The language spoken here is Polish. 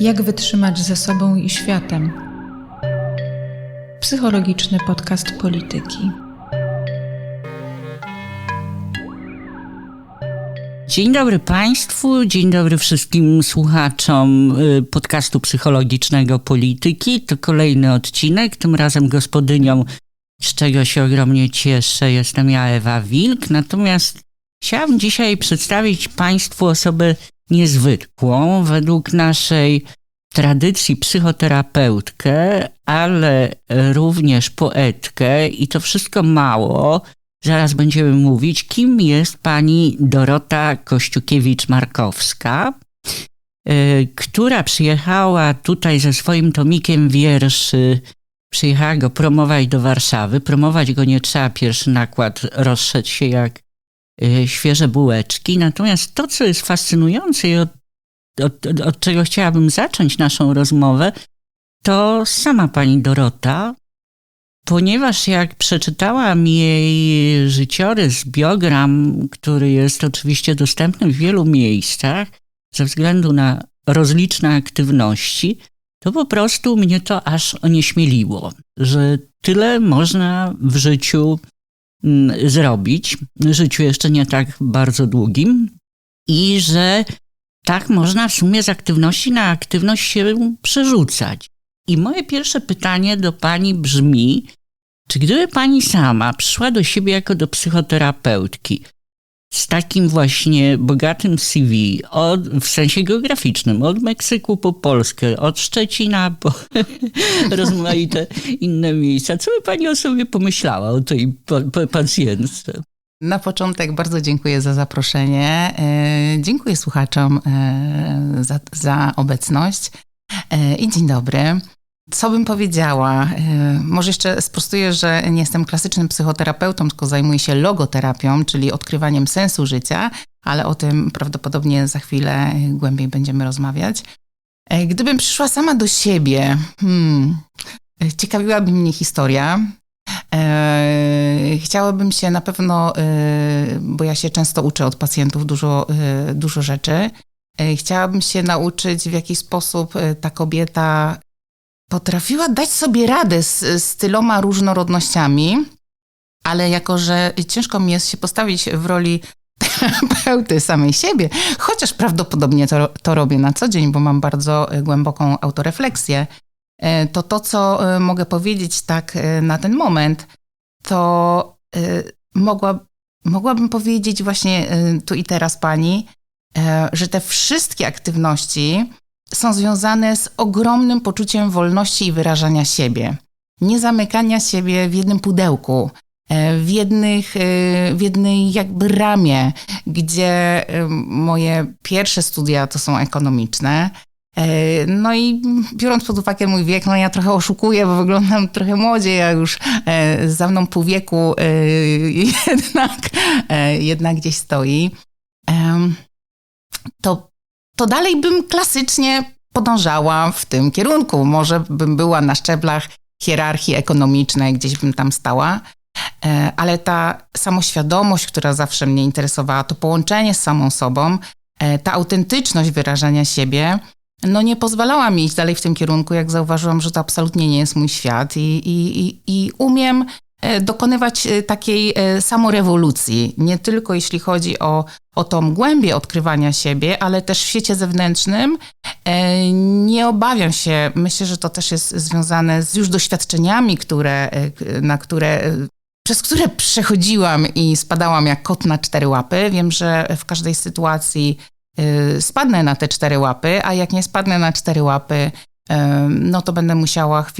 Jak wytrzymać ze sobą i światem? Psychologiczny podcast polityki. Dzień dobry Państwu, dzień dobry wszystkim słuchaczom y, podcastu psychologicznego Polityki. To kolejny odcinek, tym razem gospodynią, z czego się ogromnie cieszę, jestem ja, Ewa Wilk. Natomiast chciałabym dzisiaj przedstawić Państwu osobę niezwykłą, według naszej tradycji psychoterapeutkę, ale również poetkę i to wszystko mało. Zaraz będziemy mówić, kim jest pani Dorota Kościukiewicz-Markowska, y, która przyjechała tutaj ze swoim tomikiem wierszy. Przyjechała go promować do Warszawy. Promować go nie trzeba, pierwszy nakład rozszedł się jak świeże bułeczki. Natomiast to, co jest fascynujące i od, od, od, od czego chciałabym zacząć naszą rozmowę, to sama pani Dorota, ponieważ jak przeczytałam jej życiorys, biogram, który jest oczywiście dostępny w wielu miejscach, ze względu na rozliczne aktywności, to po prostu mnie to aż onieśmieliło, że tyle można w życiu zrobić, w życiu jeszcze nie tak bardzo długim, i że tak można w sumie z aktywności na aktywność się przerzucać. I moje pierwsze pytanie do pani brzmi, czy gdyby pani sama przyszła do siebie jako do psychoterapeutki z takim właśnie bogatym CV, od, w sensie geograficznym, od Meksyku po Polskę, od Szczecina po rozmaite inne miejsca, co by pani o sobie pomyślała, o tej pa, pa, pacjentce? Na początek bardzo dziękuję za zaproszenie. E, dziękuję słuchaczom e, za, za obecność e, i dzień dobry. Co bym powiedziała? Może jeszcze sprostuję, że nie jestem klasycznym psychoterapeutą, tylko zajmuję się logoterapią, czyli odkrywaniem sensu życia, ale o tym prawdopodobnie za chwilę głębiej będziemy rozmawiać. Gdybym przyszła sama do siebie, hmm, ciekawiłaby mnie historia. Chciałabym się na pewno, bo ja się często uczę od pacjentów dużo, dużo rzeczy, chciałabym się nauczyć, w jaki sposób ta kobieta potrafiła dać sobie radę z, z tyloma różnorodnościami, ale jako, że ciężko mi jest się postawić w roli terapeuty samej siebie, chociaż prawdopodobnie to, to robię na co dzień, bo mam bardzo głęboką autorefleksję, to to, co mogę powiedzieć tak na ten moment, to mogła, mogłabym powiedzieć właśnie tu i teraz pani, że te wszystkie aktywności są związane z ogromnym poczuciem wolności i wyrażania siebie. Nie zamykania siebie w jednym pudełku, w, jednych, w jednej jakby ramie, gdzie moje pierwsze studia to są ekonomiczne. No i biorąc pod uwagę mój wiek, no ja trochę oszukuję, bo wyglądam trochę młodziej, a już za mną pół wieku jednak, jednak gdzieś stoi. To to dalej bym klasycznie podążała w tym kierunku. Może bym była na szczeblach hierarchii ekonomicznej, gdzieś bym tam stała, e, ale ta samoświadomość, która zawsze mnie interesowała, to połączenie z samą sobą, e, ta autentyczność wyrażania siebie, no nie pozwalała mi iść dalej w tym kierunku, jak zauważyłam, że to absolutnie nie jest mój świat i, i, i, i umiem dokonywać takiej samorewolucji, nie tylko jeśli chodzi o o tą głębię odkrywania siebie, ale też w świecie zewnętrznym. E, nie obawiam się, myślę, że to też jest związane z już doświadczeniami, które, e, na które przez które przechodziłam i spadałam jak kot na cztery łapy. Wiem, że w każdej sytuacji e, spadnę na te cztery łapy, a jak nie spadnę na cztery łapy, no to będę musiała chwilę